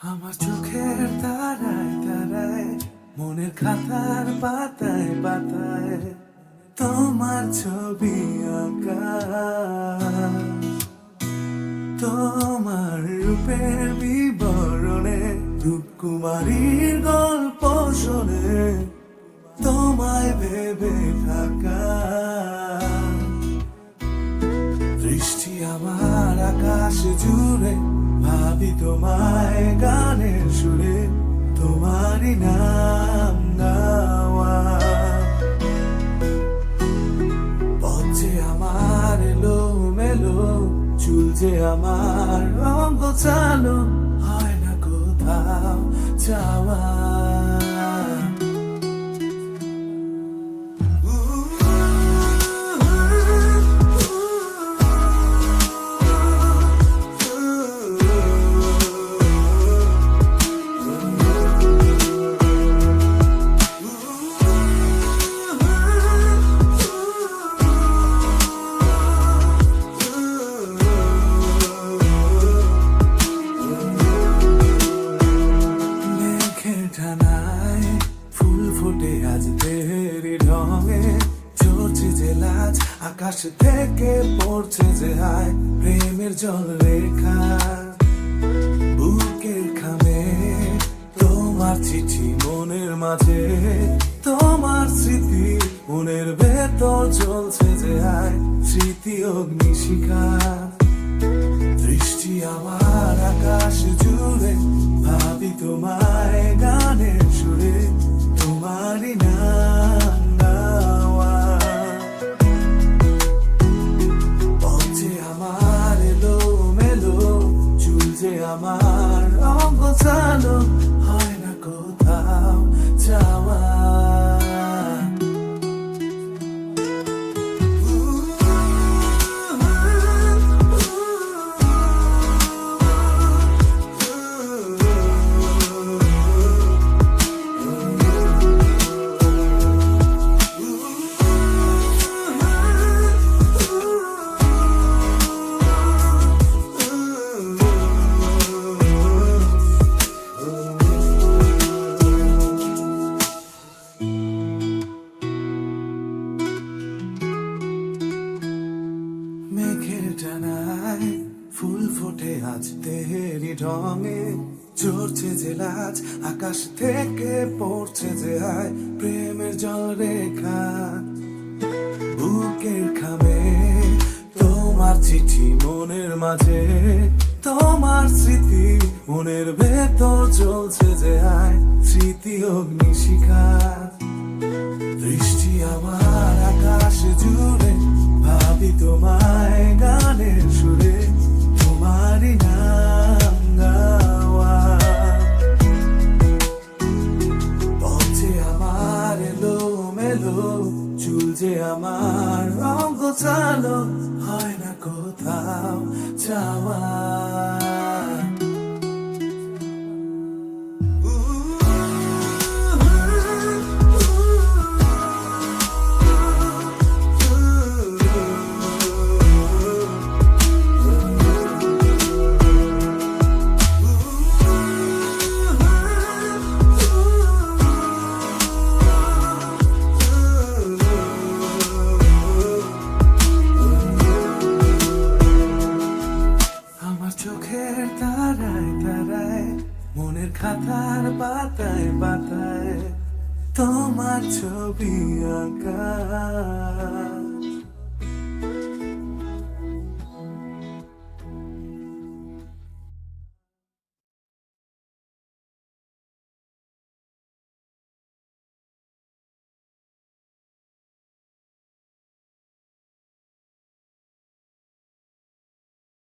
আমার চোখের তারায় তারায়, মনের খাতার পাতায় পাতায় তোমার ছবি আঁকা। তোমার রূপের বিবরণে, রূপকুমারীর গল্প শোনে, তোমায় ভেবে থাকা। দৃষ্টি আমার আকাশ জুড়ে ভাবি তোমায় গানের সুরে, তোমারই নাম গাওয়া। আমার এলো মেলো চুল যে আমার রঙ চালো হয় না কোথাও যাওয়া যে লাজ আকাশ থেকে পড়ছে যে প্রেমের জল রেখা। বুকের খামে তোমার চিঠি মনের মাঝে, তোমার স্মৃতি মনের ভেতর চলছে যে হায়, স্মৃতি অগ্নিশিখা দৃষ্টি আমার আকাশ জুড়ে, ভাবি তোমায় আমার রঙ চালো ফোটে আজ তেরি ঢঙে। চড়ছে যে লাজ, আকাশ থেকে পড়ছে যে আয় প্রেমের জল রেখা বুকের খামে তোমার চিঠি মনের মাঝে, তোমার স্মৃতি মনের ভেতর চলছে যে আয় স্মৃতি অগ্নিশিখা দৃষ্টি আমার আকাশ জুড়ে ভাবি চুল যে আমার রঙ চালো হয় না কোথাও যাওয়া পাতায় পাতায় তোমার ছবি আঁকা।